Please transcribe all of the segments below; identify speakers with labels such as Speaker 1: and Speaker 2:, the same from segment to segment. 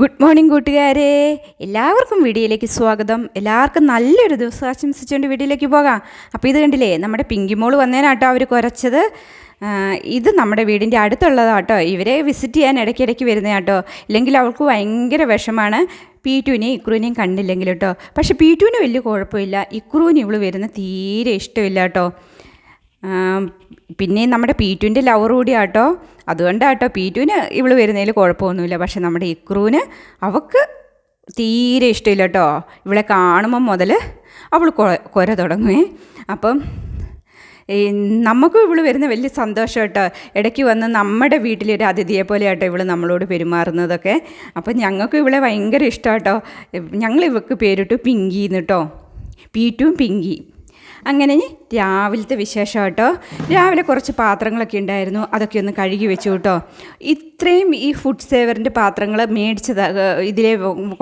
Speaker 1: Good morning കൂട്ടുകാരെ. എല്ലാവർക്കും വീഡിയോയിലേക്ക് സ്വാഗതം. എല്ലാവർക്കും നല്ലൊരു ദിവസം ആശംസിച്ചുകൊണ്ട് വീഡിയോയിലേക്ക് പോകാം. അപ്പോൾ ഇത് കണ്ടില്ലേ നമ്മുടെ പിങ്കി മോൾ വന്നേനാട്ടോ അവർ കുരച്ചത്. ഇത് നമ്മുടെ വീടിന്റെ അടുത്തുള്ളതാട്ടോ. ഇവരെ വിസിറ്റ് ചെയ്യാൻ ഇടയ്ക്കിടയ്ക്ക് വരുന്നതാട്ടോ. ഇല്ലെങ്കിൽ അവൾക്ക് ഭയങ്കര വിഷമാണ്. പീറ്റുവിനെയും ഇക്രുവിനെയും കണ്ടില്ലെങ്കിൽ കേട്ടോ പക്ഷേ പീറ്റുവിന് വലിയ കുഴപ്പമില്ല. ഇക്രുവിന് ഇവൾ വരുന്ന തീരെ ഇഷ്ടമില്ല കേട്ടോ പിന്നെ നമ്മുടെ പീറ്റുവിന്റെ ലവർ കൂടിയാട്ടോ. അതുകൊണ്ടാട്ടോ പീറ്റുവിന് ഇവൾ വരുന്നതിൽ കുഴപ്പമൊന്നുമില്ല. പക്ഷെ നമ്മുടെ ഇക്രൂവിന് അവൾക്ക് തീരെ ഇഷ്ടമില്ല കേട്ടോ ഇവളെ കാണുമ്പം മുതൽ അവൾ കൊര തുടങ്ങുവേ. അപ്പം നമുക്കും ഇവൾ വരുന്ന വലിയ സന്തോഷം കേട്ടോ ഇടയ്ക്ക് വന്ന് നമ്മുടെ വീട്ടിലൊരു അതിഥിയെ പോലെ കേട്ടോ ഇവൾ നമ്മളോട് പെരുമാറുന്നതൊക്കെ. അപ്പം ഞങ്ങൾക്കും ഇവളെ ഭയങ്കര ഇഷ്ടം കേട്ടോ ഞങ്ങൾ ഇവൾക്ക് പേരിട്ടു പിങ്കി എന്ന് കേട്ടോ പീറ്റും പിങ്കി. അങ്ങനെ രാവിലത്തെ വിശേഷം കേട്ടോ. രാവിലെ കുറച്ച് പാത്രങ്ങളൊക്കെ ഉണ്ടായിരുന്നു അതൊക്കെ ഒന്ന് കഴുകി വെച്ചു കേട്ടോ. ഇത്രയും ഈ ഫുഡ് സേവറിന്റെ പാത്രങ്ങൾ മേടിച്ചത് ഇതിലെ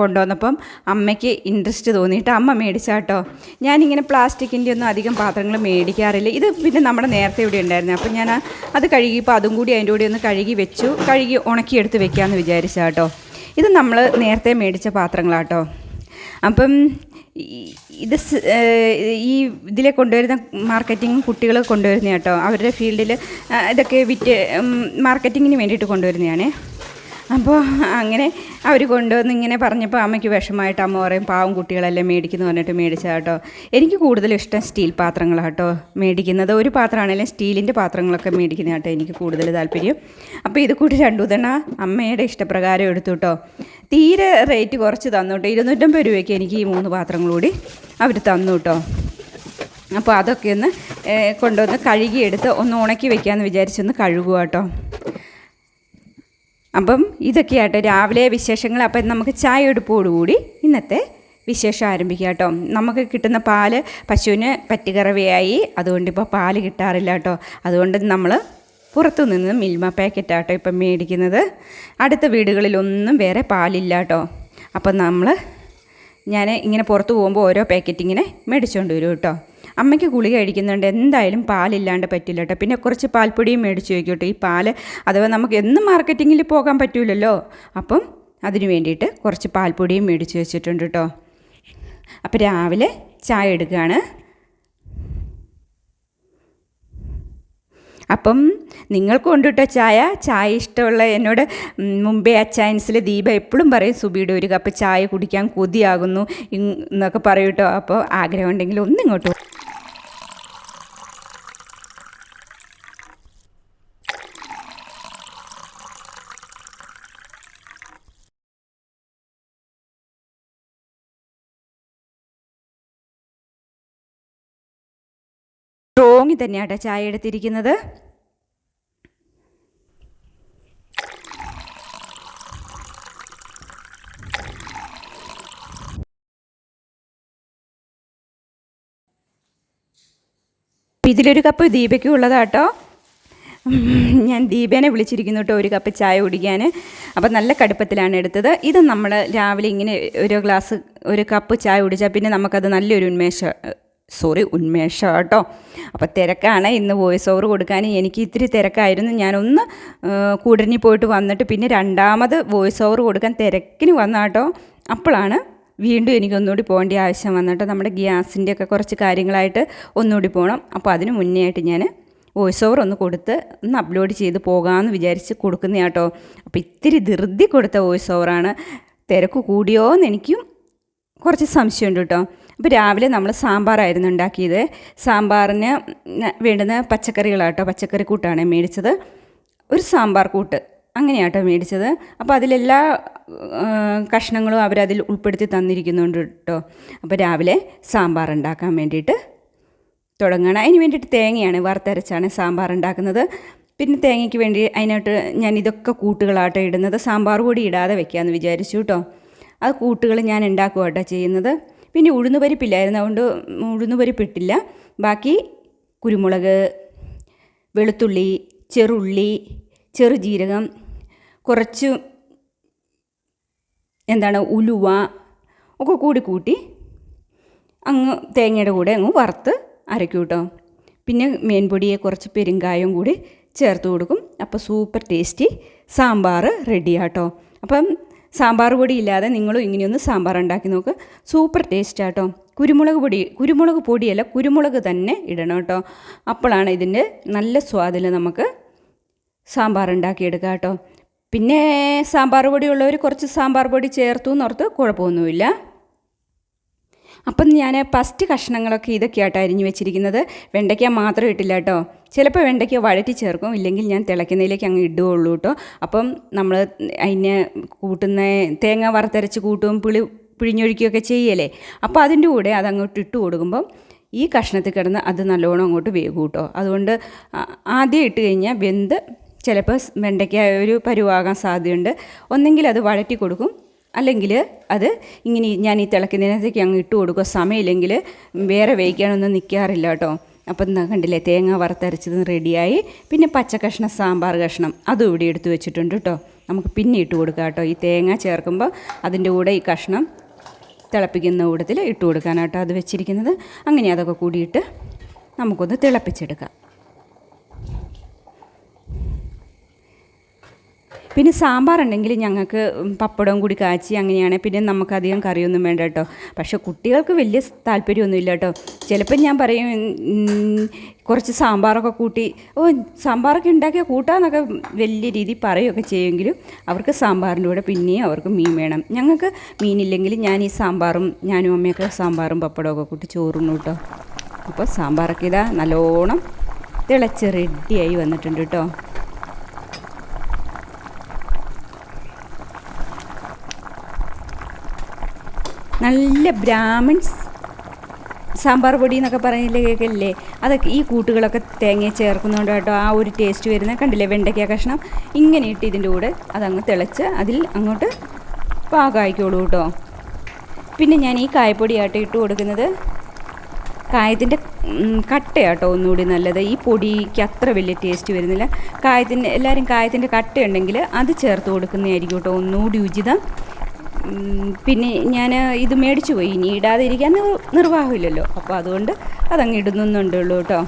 Speaker 1: കൊണ്ടുവന്നപ്പം അമ്മയ്ക്ക് ഇൻട്രസ്റ്റ് തോന്നിയിട്ട് അമ്മ മേടിച്ച കേട്ടോ. ഞാനിങ്ങനെ പ്ലാസ്റ്റിക്കിന്റെ ഒന്നും അധികം പാത്രങ്ങൾ മേടിക്കാറില്ല. ഇത് പിന്നെ നമ്മുടെ നേരത്തെ ഇവിടെ ഉണ്ടായിരുന്നു. അപ്പം ഞാൻ അത് കഴുകിയപ്പോൾ അതും കൂടി അതിന്റെ കൂടി ഒന്ന് കഴുകി വെച്ചു. കഴുകി ഉണക്കിയെടുത്ത് വെക്കാമെന്ന് വിചാരിച്ചാട്ടോ ഇത് നമ്മൾ നേരത്തെ മേടിച്ച പാത്രങ്ങളാട്ടോ അപ്പം ഇത് ഈ ഇതിലെ കൊണ്ടുവരുന്ന മാർക്കറ്റിംഗ് കുട്ടികൾ കൊണ്ടുവരുന്ന കേട്ടോ. അവരുടെ ഫീൽഡിൽ ഇതൊക്കെ വിറ്റ് മാർക്കറ്റിങ്ങിന് വേണ്ടിയിട്ട് കൊണ്ടുവരുന്നതാണേ. അപ്പോൾ അങ്ങനെ അവർ കൊണ്ടുവന്ന് ഇങ്ങനെ പറഞ്ഞപ്പോൾ അമ്മയ്ക്ക് വിഷമമായിട്ട് അമ്മ പറയും പാവം കുട്ടികളെല്ലാം മേടിക്കുന്നു പറഞ്ഞിട്ട് മേടിച്ച കേട്ടോ എനിക്ക് കൂടുതൽ ഇഷ്ടം സ്റ്റീൽ പാത്രങ്ങളാണ് കേട്ടോ മേടിക്കുന്നത്. ഒരു പാത്രമാണെങ്കിലും സ്റ്റീലിന്റെ പാത്രങ്ങളൊക്കെ മേടിക്കുന്ന കേട്ടോ എനിക്ക് കൂടുതൽ താല്പര്യം. അപ്പോൾ ഇത് കൂടി രണ്ടു തവണ അമ്മയുടെ ഇഷ്ടപ്രകാരം എടുത്തു കേട്ടോ തീരെ റേറ്റ് കുറച്ച് തന്നു കേട്ടോ ഇരുന്നൂറ്റമ്പത് രൂപയ്ക്ക് എനിക്ക് ഈ മൂന്ന് പാത്രങ്ങൾ കൂടി അവർ തന്നു കേട്ടോ അപ്പോൾ അതൊക്കെ ഒന്ന് കൊണ്ടുവന്ന് കഴുകിയെടുത്ത് ഒന്ന് ഉണക്കി വെക്കാമെന്ന് വിചാരിച്ചൊന്ന് കഴുകുക കേട്ടോ അപ്പം ഇതൊക്കെയാട്ടോ രാവിലെ വിശേഷങ്ങൾ. അപ്പം നമുക്ക് ചായ എടുപ്പോടുകൂടി ഇന്നത്തെ വിശേഷം ആരംഭിക്കാം കേട്ടോ. നമുക്ക് കിട്ടുന്ന പാൽ പശുവിന് പറ്റുകറവയായി. അതുകൊണ്ട് ഇപ്പോൾ പാൽ കിട്ടാറില്ല കേട്ടോ. അതുകൊണ്ട് നമ്മൾ പുറത്തു നിന്ന് മിൽമ പാക്കറ്റാട്ടോ ഇപ്പം മേടിക്കുന്നത്. അടുത്ത വീടുകളിലൊന്നും വേറെ പാലില്ല കേട്ടോ. അപ്പം നമ്മൾ ഞാൻ ഇങ്ങനെ പുറത്ത് പോകുമ്പോൾ ഓരോ പാക്കറ്റ് ഇങ്ങനെ മേടിച്ചുകൊണ്ട് വരും കേട്ടോ. അമ്മയ്ക്ക് ഗുളിക കഴിക്കുന്നുണ്ട്. എന്തായാലും പാലില്ലാണ്ട് പറ്റില്ല കേട്ടോ പിന്നെ കുറച്ച് പാൽപ്പൊടിയും മേടിച്ച് വയ്ക്കോട്ടെ ഈ പാൽ അഥവാ നമുക്ക് എന്നും മാർക്കറ്റിങ്ങിൽ പോകാൻ പറ്റൂലല്ലോ. അപ്പം അതിന് വേണ്ടിയിട്ട് കുറച്ച് പാൽപ്പൊടിയും മേടിച്ച് വെച്ചിട്ടുണ്ട് കേട്ടോ അപ്പോൾ രാവിലെ ചായ എടുക്കുകയാണ്. അപ്പം നിങ്ങൾ കൊണ്ടിട്ട ചായ. ചായ ഇഷ്ടമുള്ള എന്നോട് മുംബൈ അച്ചയൻസിലെ ദീപ എപ്പോഴും പറയും സുബിയുടെ ഒരു കപ്പ് ചായ കുടിക്കാൻ കൊതിയാകുന്നു എന്നൊക്കെ പറയൂട്ടോ അപ്പോൾ ആഗ്രഹം ഉണ്ടെങ്കിൽ ഒന്നിങ്ങോട്ട് സ്ട്രോങ്ങിൽ തന്നെയാട്ടോ ചായ എടുത്തിരിക്കുന്നത്. ഇതിലൊരു കപ്പ് ദീപയ്ക്കും ഉള്ളതാട്ടോ. ഞാൻ ദീപേനെ വിളിച്ചിരിക്കുന്നു കേട്ടോ ഒരു കപ്പ് ചായ കുടിക്കാൻ. അപ്പം നല്ല കടുപ്പത്തിലാണ് എടുത്തത്. ഇത് നമ്മൾ രാവിലെ ഇങ്ങനെ ഒരു ഗ്ലാസ് ഒരു കപ്പ് ചായ കുടിച്ചാൽ പിന്നെ നമുക്കത് നല്ലൊരു ഉന്മേഷം സോറി ഉന്മേഷം കേട്ടോ അപ്പോൾ തിരക്കാണ്. ഇന്ന് വോയിസ് ഓവർ കൊടുക്കാൻ എനിക്ക് ഇത്തിരി തിരക്കായിരുന്നു. ഞാനൊന്ന് കൂടരിഞ്ഞി പോയിട്ട് വന്നിട്ട് പിന്നെ രണ്ടാമത് വോയിസ് ഓവർ കൊടുക്കാൻ തിരക്കിന് വന്ന കേട്ടോ അപ്പോഴാണ് വീണ്ടും എനിക്കൊന്നുകൂടി പോകേണ്ട ആവശ്യം വന്നിട്ട് നമ്മുടെ ഗ്യാസിന്റെ ഒക്കെ കുറച്ച് കാര്യങ്ങളായിട്ട് ഒന്നുകൂടി പോകണം. അപ്പോൾ അതിന് മുന്നേ ആയിട്ട് ഞാൻ വോയിസ് ഓവർ ഒന്ന് കൊടുത്ത് ഒന്ന് അപ്ലോഡ് ചെയ്ത് പോകാമെന്ന് വിചാരിച്ച് കൊടുക്കുന്ന കേട്ടോ. അപ്പോൾ ഇത്തിരി ധൃതി കൊടുത്ത വോയിസ് ഓവറാണ് തിരക്ക് കൂടിയോ എന്ന് എനിക്കും കുറച്ച് സംശയമുണ്ട് കേട്ടോ. അപ്പോൾ രാവിലെ നമ്മൾ സാമ്പാറായിരുന്നു ഉണ്ടാക്കിയത്. സാമ്പാറിന് വേണ്ടുന്ന പച്ചക്കറികളാട്ടോ പച്ചക്കറി കൂട്ടാണ് മേടിച്ചത്. ഒരു സാമ്പാർ കൂട്ട് അങ്ങനെയാട്ടോ മേടിച്ചത്. അപ്പോൾ അതിലെല്ലാ ആ, കഷ്ണങ്ങളും അവരതിൽ ഉൾപ്പെടുത്തി തന്നിരിക്കുന്നുണ്ട് കേട്ടോ അപ്പോൾ രാവിലെ സാമ്പാർ ഉണ്ടാക്കാൻ വേണ്ടിയിട്ട് തുടങ്ങണം. അതിന് വേണ്ടിയിട്ട് തേങ്ങയാണ് വറുത്തരച്ചാണ് സാമ്പാർ ഉണ്ടാക്കുന്നത്. പിന്നെ തേങ്ങയ്ക്ക് വേണ്ടി അതിനായിട്ട് ഞാൻ ഇതൊക്കെ കൂട്ടുകളാട്ടോ ഇടുന്നത്. സാമ്പാർ കൂടി ഇടാതെ വെക്കാമെന്ന് വിചാരിച്ചു കേട്ടോ അത് കൂട്ടുകൾ ഞാൻ ഉണ്ടാക്കുക കേട്ടോ ചെയ്യുന്നത്. പിന്നെ ഉഴുന്നുപരിപ്പില്ലായിരുന്നു. അതുകൊണ്ട് ഉഴുന്നുപരിപ്പ് പരിപ്പിട്ടില്ല ബാക്കി കുരുമുളക് വെളുത്തുള്ളി ചെറുള്ളി ചെറുജീരകം കുറച്ച് എന്താണ് ഉലുവ ഒക്കെ കൂടി കൂട്ടി അങ്ങ് തേങ്ങയുടെ കൂടെ അങ്ങ് വറുത്ത് അരയ്ക്കും കേട്ടോ. പിന്നെ മീൻപൊടിയെ കുറച്ച് പെരുങ്കായം കൂടി ചേർത്ത് കൊടുക്കും. അപ്പോൾ സൂപ്പർ ടേസ്റ്റി സാമ്പാർ റെഡിയാട്ടോ. അപ്പം സാമ്പാർ പൊടി ഇല്ലാതെ നിങ്ങളും ഇങ്ങനെയൊന്ന് സാമ്പാർ ഉണ്ടാക്കി നോക്ക്. സൂപ്പർ ടേസ്റ്റ് ആട്ടോ. കുരുമുളക് പൊടി കുരുമുളക് പൊടിയല്ല കുരുമുളക് തന്നെ ഇടണം കേട്ടോ. അപ്പോഴാണ് ഇതിന്റെ നല്ല സ്വാദിൽ നമുക്ക് സാമ്പാർ ഉണ്ടാക്കിയെടുക്കാം കേട്ടോ പിന്നെ സാമ്പാർ പൊടി ഉള്ളവർ കുറച്ച് സാമ്പാർ പൊടി ചേർത്തു എന്നോർത്ത് കുഴപ്പമൊന്നുമില്ല. അപ്പം ഞാൻ ഫസ്റ്റ് കഷ്ണങ്ങളൊക്കെ ഇതൊക്കെയാട്ടോ അരിഞ്ഞ് വെച്ചിരിക്കുന്നത്. വെണ്ടയ്ക്ക മാത്രം ഇട്ടില്ല കേട്ടോ ചിലപ്പോൾ വെണ്ടയ്ക്ക വഴറ്റി ചേർക്കും. ഇല്ലെങ്കിൽ ഞാൻ തിളയ്ക്കുന്നതിലേക്ക് അങ്ങ് ഇടുകയുള്ളൂ കേട്ടോ അപ്പം നമ്മൾ അതിന് കൂട്ടുന്ന തേങ്ങ വറുത്തരച്ച് കൂട്ടും പുളി പിഴിഞ്ഞൊഴിക്കുകയൊക്കെ ചെയ്യല്ലേ? അപ്പോൾ അതിന്റെ കൂടെ അതങ്ങോട്ട് ഇട്ട് കൊടുക്കുമ്പം ഈ കഷ്ണത്തിൽ കിടന്ന് അത് നല്ലോണം അങ്ങോട്ട് വേകും കേട്ടോ അതുകൊണ്ട് ആദ്യം ഇട്ട് കഴിഞ്ഞാൽ വെന്ത് ചിലപ്പോൾ വെണ്ടയ്ക്ക ഒരു പരുവാകാൻ സാധ്യതയുണ്ട്. ഒന്നെങ്കിൽ അത് വഴറ്റി കൊടുക്കും. അല്ലെങ്കിൽ അത് ഇങ്ങനെ ഞാൻ ഈ തിളക്കുന്നതിനകത്തേക്ക് അങ്ങ് ഇട്ട് കൊടുക്കുക. സമയമില്ലെങ്കിൽ വേറെ വേവിക്കാനൊന്നും നിൽക്കാറില്ല കേട്ടോ. അപ്പം എന്താ കണ്ടില്ലേ തേങ്ങ വറുത്തരച്ചത് റെഡിയായി. പിന്നെ പച്ച കഷ്ണം സാമ്പാർ കഷ്ണം അതും ഇവിടെ എടുത്തു വെച്ചിട്ടുണ്ട് കേട്ടോ. നമുക്ക് പിന്നെ ഇട്ട് കൊടുക്കാം കേട്ടോ. ഈ തേങ്ങ ചേർക്കുമ്പോൾ അതിന്റെ കൂടെ ഈ കഷ്ണം തിളപ്പിക്കുന്ന കൂടത്തിൽ ഇട്ട് കൊടുക്കാനാട്ടോ അത് വെച്ചിരിക്കുന്നത്. അങ്ങനെ അതൊക്കെ കൂടിയിട്ട് നമുക്കൊന്ന് തിളപ്പിച്ചെടുക്കാം. പിന്നെ സാമ്പാർ ഉണ്ടെങ്കിൽ ഞങ്ങൾക്ക് പപ്പടവും കൂടി കാച്ചി അങ്ങനെയാണ് പിന്നെ നമുക്കധികം കറിയൊന്നും വേണ്ട കേട്ടോ. പക്ഷേ കുട്ടികൾക്ക് വലിയ താല്പര്യമൊന്നുമില്ല കേട്ടോ. ചിലപ്പോൾ ഞാൻ പറയും കുറച്ച് സാമ്പാറൊക്കെ കൂട്ടി ഓ സാമ്പാറൊക്കെ ഉണ്ടാക്കിയാൽ കൂട്ടാന്നൊക്കെ വലിയ രീതി പറയുകയൊക്കെ ചെയ്യുമെങ്കിലും അവർക്ക് സാമ്പാറിന്റെ കൂടെ പിന്നെയും അവർക്ക് മീൻ വേണം. ഞങ്ങൾക്ക് മീനില്ലെങ്കിൽ ഞാൻ ഈ സാമ്പാറും ഞാനും അമ്മയൊക്കെ സാമ്പാറും പപ്പടമൊക്കെ കൂട്ടി ചോറുണ്ണു കേട്ടോ. അപ്പോൾ സാമ്പാറൊക്കെ ഇതാ നല്ലോണം തിളച്ച് റെഡിയായി വന്നിട്ടുണ്ട് കേട്ടോ. നല്ല ബ്രാഹ്മിൺസ് സാമ്പാർ പൊടി എന്നൊക്കെ പറയുന്നില്ലേ കേൾക്കല്ലേ? അതൊക്കെ ഈ കൂട്ടുകളൊക്കെ തേങ്ങ ചേർക്കുന്നതുകൊണ്ട് കേട്ടോ ആ ഒരു ടേസ്റ്റ് വരുന്ന. കണ്ടില്ലേ? വെണ്ടയ്ക്ക കഷ്ണം. ഇങ്ങനെ ഇട്ട് ഇതിന്റെ കൂടെ അതങ്ങ് തിളച്ച് അതിൽ അങ്ങോട്ട് പാകമായിക്കോളൂ കേട്ടോ. പിന്നെ ഞാൻ ഈ കായപ്പൊടിയായിട്ട് ഇട്ട് കൊടുക്കുന്നത് കായത്തിന്റെ കട്ടയാട്ടോ ഒന്നുകൂടി നല്ലത്. ഈ പൊടിക്ക് അത്ര വലിയ ടേസ്റ്റ് വരുന്നില്ല. കായത്തിന്റെ എല്ലാവരും കായത്തിന്റെ കട്ടയുണ്ടെങ്കിൽ അത് ചേർത്ത് കൊടുക്കുന്നതായിരിക്കും കേട്ടോ. ഒന്നുകൂടി ഉചിതം. പിന്നെ ഞാൻ ഇത് മേടിച്ചു പോയി. ഇനി ഇടാതെ ഇരിക്കാൻ നിർവാഹമില്ലല്ലോ. അപ്പോൾ അതുകൊണ്ട് അതങ്ങ് ഇടുന്നുണ്ടുള്ളൂ കേട്ടോ.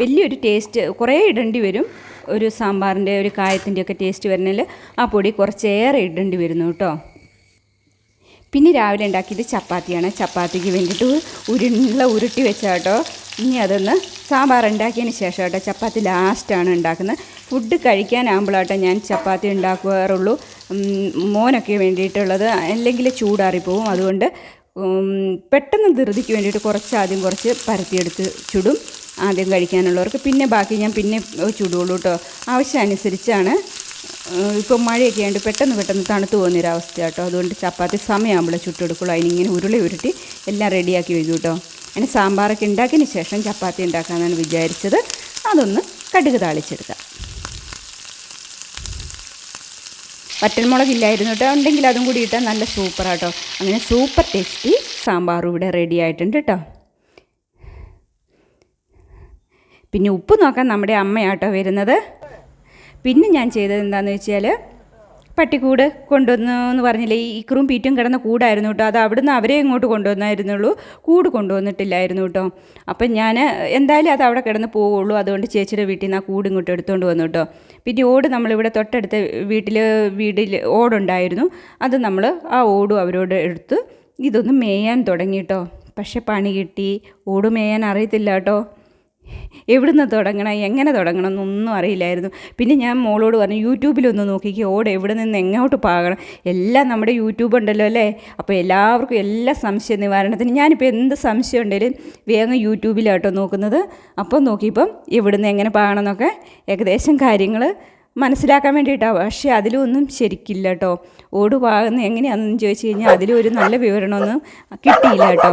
Speaker 1: വലിയൊരു ടേസ്റ്റ് കുറേ ഇടേണ്ടി വരും. ഒരു സാമ്പാറിന്റെ ഒരു കായത്തിന്റെ ഒക്കെ ടേസ്റ്റ് വരണമെങ്കിൽ ആ പൊടി കുറച്ചേറെ ഇടേണ്ടി വരുന്നു കേട്ടോ. പിന്നെ രാവിലെ ഉണ്ടാക്കിയത് ചപ്പാത്തിയാണ്. ചപ്പാത്തിക്ക് വേണ്ടിയിട്ട് ഉരുള ഉരുട്ടി വെച്ചാട്ടോ ഇനി അതൊന്ന് സാമ്പാർ ഉണ്ടാക്കിയതിന് ശേഷം കേട്ടോ ചപ്പാത്തി ലാസ്റ്റാണ് ഉണ്ടാക്കുന്നത്. ഫുഡ് കഴിക്കാനാകുമ്പോഴാട്ടോ ഞാൻ ചപ്പാത്തി ഉണ്ടാക്കാറുള്ളൂ. മോനൊക്കെ വേണ്ടിയിട്ടുള്ളത് അല്ലെങ്കിൽ ചൂടാറിപ്പോവും അതുകൊണ്ട് പെട്ടെന്ന് ധൃതിക്ക് വേണ്ടിയിട്ട് കുറച്ച് ആദ്യം കുറച്ച് പരത്തിയെടുത്ത് ചുടും. ആദ്യം കഴിക്കാനുള്ളവർക്ക് പിന്നെ ബാക്കി ഞാൻ പിന്നെ ചുടുള്ളൂ കേട്ടോ. ആവശ്യമനുസരിച്ചാണ് ഇപ്പോൾ മഴയൊക്കെ ആയതുകൊണ്ട് പെട്ടെന്ന് പെട്ടെന്ന് തണുത്ത് പോകുന്നൊരവസ്ഥ കേട്ടോ അതുകൊണ്ട് ചപ്പാത്തി സമയമാകുമ്പോൾ ചുട്ടെടുക്കുള്ളൂ. അതിനിങ്ങനെ ഉരുളി ഉരുട്ടി എല്ലാം റെഡിയാക്കി വയ്ക്കും കേട്ടോ. അങ്ങനെ സാമ്പാറൊക്കെ ഉണ്ടാക്കിയതിന് ശേഷം ചപ്പാത്തി ഉണ്ടാക്കാമെന്നാണ് വിചാരിച്ചത്. അതൊന്ന് കടുക് താളിച്ചെടുക്കാം. വറ്റൽമുളക് ഇല്ലായിരുന്നു കേട്ടോ. ഉണ്ടെങ്കിൽ അതും കൂടി ഇട്ടാൽ നല്ല സൂപ്പറാട്ടോ അങ്ങനെ സൂപ്പർ ടേസ്റ്റി സാമ്പാറും ഇവിടെ റെഡി ആയിട്ടുണ്ട് കേട്ടോ. പിന്നെ ഉപ്പ് നോക്കാൻ നമ്മുടെ അമ്മയാട്ടോ വരുന്നത്. പിന്നെ ഞാൻ ചെയ്തത് എന്താണെന്ന് വെച്ചാൽ പട്ടിക്കൂട് കൊണ്ടുവന്നു എന്ന് പറഞ്ഞില്ലേ? ഈ ഇക്രും പീറ്റും കിടന്ന കൂടായിരുന്നു കേട്ടോ. അത് അവിടുന്ന് അവരെ ഇങ്ങോട്ട് കൊണ്ടുവന്നായിരുന്നുള്ളൂ. കൂട് കൊണ്ടുവന്നിട്ടില്ലായിരുന്നു കേട്ടോ. അപ്പം ഞാൻ എന്തായാലും അത് അവിടെ കിടന്ന് പോവുള്ളൂ. അതുകൊണ്ട് ചേച്ചിയുടെ വീട്ടിൽ നിന്ന് ആ കൂട് ഇങ്ങോട്ട് എടുത്തുകൊണ്ട് വന്നു കേട്ടോ. പിന്നെ ഓട് നമ്മളിവിടെ തൊട്ടടുത്ത വീട്ടിൽ വീടിൽ ഓടുണ്ടായിരുന്നു. അത് നമ്മൾ ആ ഓടും അവരോട് എടുത്ത് ഇതൊന്ന് മേയാൻ തുടങ്ങി കേട്ടോ. പക്ഷെ പണി കിട്ടി. ഓട് മേയാൻ അറിയത്തില്ല കേട്ടോ. എവിടുന്ന് തുടങ്ങണം? എങ്ങനെ തുടങ്ങണം എന്നൊന്നും അറിയില്ലായിരുന്നു. പിന്നെ ഞാൻ മോളോട് പറഞ്ഞു യൂട്യൂബിലൊന്ന് നോക്കിക്ക് ഓട് എവിടെ നിന്ന് എങ്ങോട്ട് പാകണം? എല്ലാം നമ്മുടെ യൂട്യൂബ് ഉണ്ടല്ലോ അല്ലേ? അപ്പോൾ എല്ലാവർക്കും എല്ലാ സംശയ നിവാരണത്തിന് ഞാനിപ്പോൾ എന്ത് സംശയം ഉണ്ടെങ്കിലും വേഗം യൂട്യൂബിലാട്ടോ നോക്കുന്നത്. അപ്പോൾ നോക്കിയപ്പം എവിടുന്ന് എങ്ങനെ പാകണം എന്നൊക്കെ ഏകദേശം കാര്യങ്ങൾ മനസ്സിലാക്കാൻ വേണ്ടിയിട്ടാണ്. പക്ഷേ അതിലൊന്നും ശരിക്കില്ല കേട്ടോ. ഓട് പാകുന്ന എങ്ങനെയാണെന്ന് ചോദിച്ചു കഴിഞ്ഞാൽ അതിലും ഒരു നല്ല വിവരണമൊന്നും കിട്ടിയില്ല കേട്ടോ.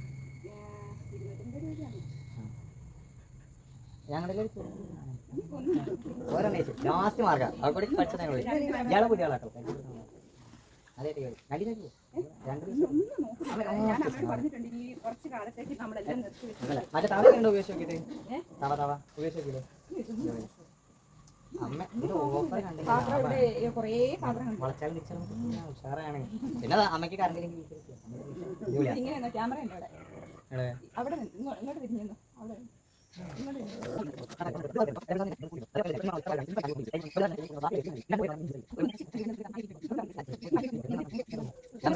Speaker 2: ഞങ്ങളുടെ ലാസ്റ്റ് മാർക്കാ അവിടെ പഠിച്ചത് ഞങ്ങൾ ഇയാളെ പുതിയ ആളാട്ടോ അതെ രണ്ടു ദിവസം. രണ്ട് ദിവസം ഇല്ല. മറ്റേ തവ കണ്ടോ ഉപയോഗിച്ച് നോക്കിയിട്ട് തവ തവ. ഉപയോഗിച്ച് നോക്കിയില്ലേ അമ്മ ഇത് ഓഫർ കണ്ടില്ല? വളച്ചാലും തിരിച്ചാലും ഉഷാറാണ്. പിന്നെ അമ്മയ്ക്ക്
Speaker 1: കറണ്ടില്ലെങ്കിൽ അവിടെ ഇങ്ങോട്ട് തിരിഞ്ഞു. അവിടെ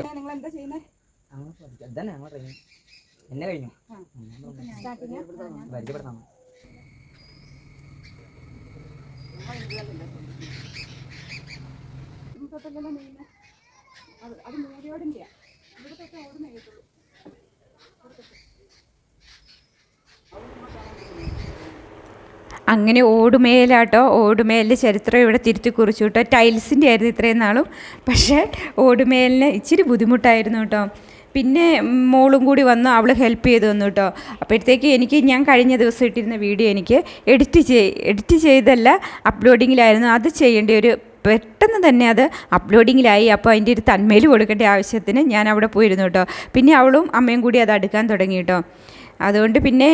Speaker 1: നിങ്ങൾ എന്താ ചെയ്യുന്നത്
Speaker 2: എന്നെ കഴിഞ്ഞു
Speaker 1: നീങ്ങുന്നത് അത് അത് മൂടിയോടിന്റെയാ ഇവിടെ തൊട്ട് ഓടുന്നേ കേട്ടുള്ളൂ അങ്ങനെ ഓടുമേലാട്ടോ. ഓടുമേലിന്റെ ചരിത്രം ഇവിടെ തിരുത്തി കുറിച്ചു കേട്ടോ ടൈൽസിന്റെ ആയിരുന്നു ഇത്രയും നാളും. പക്ഷേ ഓടുമേലിന് ഇച്ചിരി ബുദ്ധിമുട്ടായിരുന്നു കേട്ടോ. പിന്നെ മോളും കൂടി വന്ന് അവൾ ഹെൽപ്പ് ചെയ്തു തന്നു കേട്ടോ. അപ്പോഴത്തേക്ക് എനിക്ക് ഞാൻ കഴിഞ്ഞ ദിവസം ഇട്ടിരുന്ന വീഡിയോ എനിക്ക് എഡിറ്റ് ചെയ് എഡിറ്റ് ചെയ്തല്ല അപ്ലോഡിങ്ങിലായിരുന്നു. അത് ചെയ്യേണ്ട ഒരു പെട്ടെന്ന് തന്നെ അത് അപ്ലോഡിങ്ങിലായി. അപ്പോൾ അതിന്റെ ഒരു തന്മയിൽ കൊടുക്കേണ്ട ആവശ്യത്തിന് ഞാൻ അവിടെ പോയിരുന്നു കേട്ടോ. പിന്നെ അവളും അമ്മയും കൂടി അത് അടുക്കാൻ തുടങ്ങി കേട്ടോ. അതുകൊണ്ട് പിന്നെ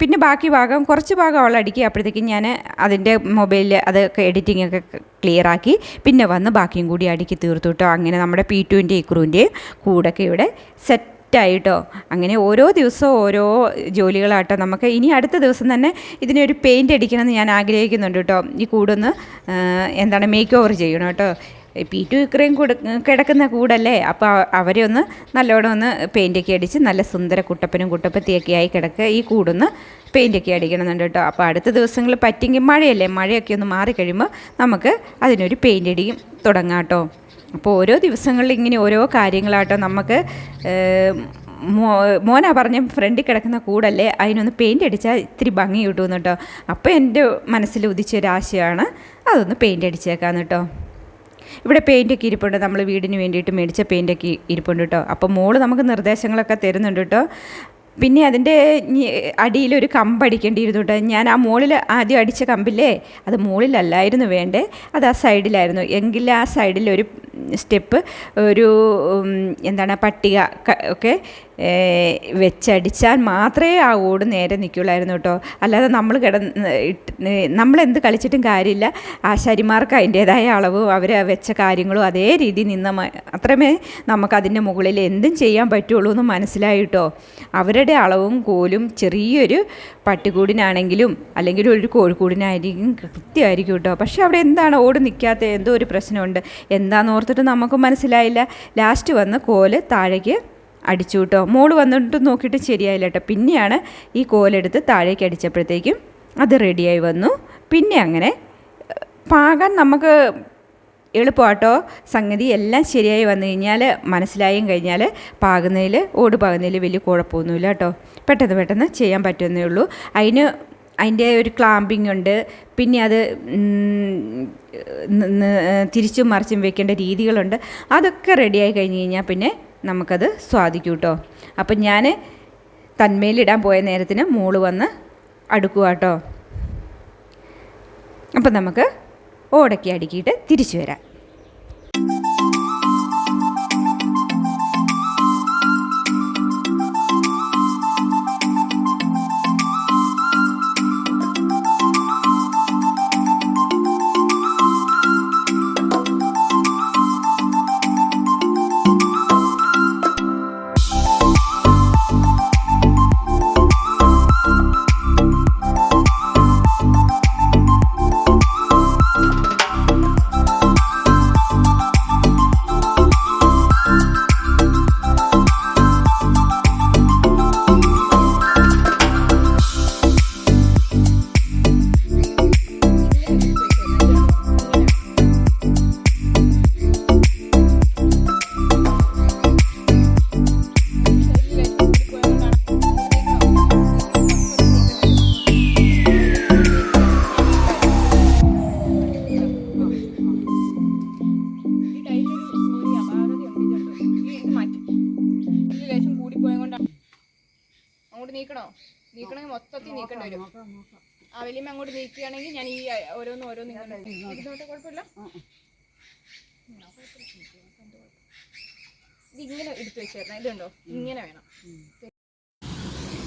Speaker 1: പിന്നെ ബാക്കി ഭാഗം കുറച്ച് ഭാഗം അവൾ അടിക്കുക. അപ്പോഴത്തേക്കും ഞാൻ അതിന്റെ മൊബൈലിൽ അതൊക്കെ എഡിറ്റിംഗ് ഒക്കെ ക്ലിയർ ആക്കി പിന്നെ വന്ന് ബാക്കിയും കൂടി അടിക്കി തീർത്തു കേട്ടോ അങ്ങനെ നമ്മുടെ പി ടുവിന്റെയും ഇക്രുവിന്റെയും കൂടൊക്കെ ഇവിടെ സെറ്റ് ായിട്ടോ അങ്ങനെ ഓരോ ദിവസവും ഓരോ ജോലികളാട്ടോ. നമുക്ക് ഇനി അടുത്ത ദിവസം തന്നെ ഇതിനൊരു പെയിന്റ് അടിക്കണമെന്ന് ഞാൻ ആഗ്രഹിക്കുന്നുണ്ട് കേട്ടോ ഈ കൂടൊന്ന് എന്താണ് മേക്ക് ഓവർ ചെയ്യണം കേട്ടോ പി ഇത്രയും കൂടെ കിടക്കുന്ന കൂടല്ലേ? അപ്പോൾ അവരെ ഒന്ന് നല്ലോണം ഒന്ന് പെയിന്റൊക്കെ അടിച്ച് നല്ല സുന്ദര കുട്ടപ്പനും കുട്ടപ്പത്തിയൊക്കെ ആയി കിടക്കുക ഈ കൂടൊന്ന് പെയിന്റൊക്കെ അടിക്കണമെന്നുണ്ട് കേട്ടോ. അപ്പോൾ അടുത്ത ദിവസങ്ങൾ പറ്റിയെങ്കിൽ മഴയല്ലേ? മഴയൊക്കെ ഒന്ന് മാറിക്കഴിയുമ്പോൾ നമുക്ക് അതിനൊരു പെയിന്റ് അടിയും തുടങ്ങാം കേട്ടോ. അപ്പോൾ ഓരോ ദിവസങ്ങളിൽ ഇങ്ങനെ ഓരോ കാര്യങ്ങളാട്ടോ നമുക്ക് മോ മോനാ പറഞ്ഞ ഫ്രണ്ടിൽ കിടക്കുന്ന കൂടല്ലേ? അതിനൊന്ന് പെയിന്റ് അടിച്ചാൽ ഇത്തിരി ഭംഗി കിട്ടുമെന്ന് കേട്ടോ. അപ്പോൾ എന്റെ മനസ്സിൽ ഉദിച്ചൊരാശയമാണ് അതൊന്ന് പെയിന്റ് അടിച്ചേക്കാന്ന് കേട്ടോ. ഇവിടെ പെയിന്റൊക്കെ ഇരിപ്പുണ്ട്. നമ്മൾ വീടിന് വേണ്ടിയിട്ട് മേടിച്ച പെയിന്റൊക്കെ ഇരിപ്പുണ്ട് കേട്ടോ അപ്പോൾ മോൾ നമുക്ക് നിർദ്ദേശങ്ങളൊക്കെ തരുന്നുണ്ട് കേട്ടോ പിന്നെ അതിന്റെ അടിയിലൊരു കമ്പ് അടിക്കേണ്ടിയിരുന്നു കേട്ടോ ഞാൻ ആ മുകളിൽ ആദ്യം അടിച്ച കമ്പില്ലേ? അത് മുകളിലല്ലായിരുന്നു വേണ്ടേ? അത് ആ സൈഡിലായിരുന്നു. എങ്കിൽ ആ സൈഡിലൊരു സ്റ്റെപ്പ് ഒരു എന്താണ് പട്ടിക ഒക്കെ വെച്ചടിച്ചാൽ മാത്രമേ ആ ഓട് നേരെ നിൽക്കുള്ളായിരുന്നു കേട്ടോ. അല്ലാതെ നമ്മൾ കിടന്ന് നമ്മളെന്ത് കളിച്ചിട്ടും കാര്യമില്ല. ആശാരിമാർക്ക് അതിന്റേതായ അളവ് അവർ വെച്ച കാര്യങ്ങളും അതേ രീതി നിന്ന മാത്രമേ നമുക്കതിന്റെ മുകളിൽ എന്തും ചെയ്യാൻ പറ്റുള്ളൂ എന്ന് മനസ്സിലായി കേട്ടോ. അവരുടെ അളവും കോലും ചെറിയൊരു പട്ടിക്കൂടിനാണെങ്കിലും അല്ലെങ്കിൽ ഒരു കോഴിക്കൂടിനായിരിക്കും കൃത്യമായിരിക്കും കേട്ടോ. പക്ഷേ അവിടെ എന്താണ് ഓട് നിൽക്കാത്ത എന്തോ ഒരു പ്രശ്നമുണ്ട്. എന്താണെന്ന് ഓർത്തിട്ട് നമുക്ക് മനസ്സിലായില്ല. ലാസ്റ്റ് വന്ന് കോൽ താഴേക്ക് അടിച്ചു കേട്ടോ മോൾ വന്നിട്ട് നോക്കിയിട്ട് ശരിയായില്ല കേട്ടോ. പിന്നെയാണ് ഈ കോലെടുത്ത് താഴേക്ക് അടിച്ചപ്പോഴത്തേക്കും അത് റെഡിയായി വന്നു. പിന്നെ അങ്ങനെ പാകാൻ നമുക്ക് എളുപ്പമാട്ടോ. സംഗതി എല്ലാം ശരിയായി വന്നു കഴിഞ്ഞാൽ മനസ്സിലായും കഴിഞ്ഞാൽ പാകുന്നതിൽ ഓട് പാകുന്നതിൽ വലിയ കുഴപ്പമൊന്നുമില്ല കേട്ടോ. പെട്ടെന്ന് പെട്ടെന്ന് ചെയ്യാൻ പറ്റുന്നേ ഉള്ളൂ. അതിന് അതിന്റെ ഒരു ക്ലാമ്പിംഗ് ഉണ്ട്. പിന്നെ അത് തിരിച്ചും മറിച്ചും വെക്കേണ്ട രീതികളുണ്ട്. അതൊക്കെ റെഡിയായി കഴിഞ്ഞ് കഴിഞ്ഞാൽ പിന്നെ നമുക്കത് സ്വാധിക്കും കേട്ടോ അപ്പം ഞാൻ തന്മേലിടാൻ പോയ നേരത്തിന് മോൾ വന്ന് അടുക്കുക കേട്ടോ അപ്പം നമുക്ക് ഓടക്കി അടുക്കിയിട്ട് തിരിച്ചു വരാം.
Speaker 3: നീക്കണോ? നീക്കണമെങ്കിൽ മൊത്തത്തിൽ നീക്കേണ്ടി വരും. ആ വലിയമ്മ അങ്ങോട്ട് നീക്കുകയാണെങ്കിൽ ഞാൻ ഈ ഓരോന്ന് ഓരോന്ന് ഇങ്ങനെ ഇരുന്നോട്ടെ കുഴപ്പമില്ല. ഇതിങ്ങനെ ഇങ്ങനെ എടുത്തു വെച്ചേരണം. ഇതുണ്ടോ? ഇങ്ങനെ വേണം.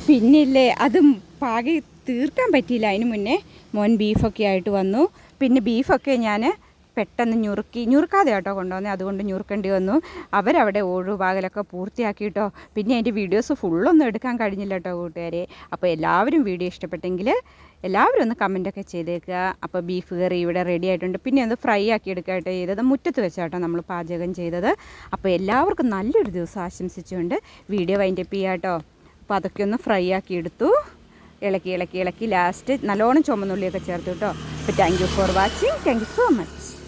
Speaker 1: പിന്നില്ലേ അതും പാകി തീർക്കാൻ പറ്റിയില്ല. അതിന് മുന്നേ മോൻ ബീഫൊക്കെ ആയിട്ട് വന്നു. പിന്നെ ബീഫൊക്കെ ഞാൻ പെട്ടെന്ന് ഞുറുക്കി ഞുറുക്കാതെ കേട്ടോ കൊണ്ടുവന്നത് അതുകൊണ്ട് ഞുറുക്കേണ്ടി വന്നു. അവരവിടെ പൂർത്തിയാക്കി പൂർത്തിയാക്കിയിട്ടോ. പിന്നെ അതിന്റെ വീഡിയോസ് ഫുള്ളൊന്നും എടുക്കാൻ കഴിഞ്ഞില്ല കേട്ടോ കൂട്ടുകാരെ. അപ്പോൾ എല്ലാവരും വീഡിയോ ഇഷ്ടപ്പെട്ടെങ്കിൽ എല്ലാവരും ഒന്ന് കമന്റൊക്കെ ചെയ്തേക്കുക. അപ്പോൾ ബീഫ് കറി ഇവിടെ റെഡി ആയിട്ടുണ്ട്. പിന്നെ ഒന്ന് ഫ്രൈ ആക്കി എടുക്കുകയായിട്ട് ചെയ്തത്. മുറ്റത്ത് വെച്ചാട്ടോ നമ്മൾ പാചകം ചെയ്തത്. അപ്പോൾ എല്ലാവർക്കും നല്ലൊരു ദിവസം ആശംസിച്ചുകൊണ്ട് വീഡിയോ വൈൻഡപ്പ് ചെയ്യുക കേട്ടോ. അപ്പോൾ അതൊക്കെ ഒന്ന് ഫ്രൈ ആക്കി എടുത്തു. ഇളക്കി ഇളക്കി ഇളക്കി. ലാസ്റ്റ് നല്ലോണം ചുമന്നുള്ളിയൊക്കെ ചേർത്ത് കേട്ടോ. അപ്പോൾ thank you for watching thank you so much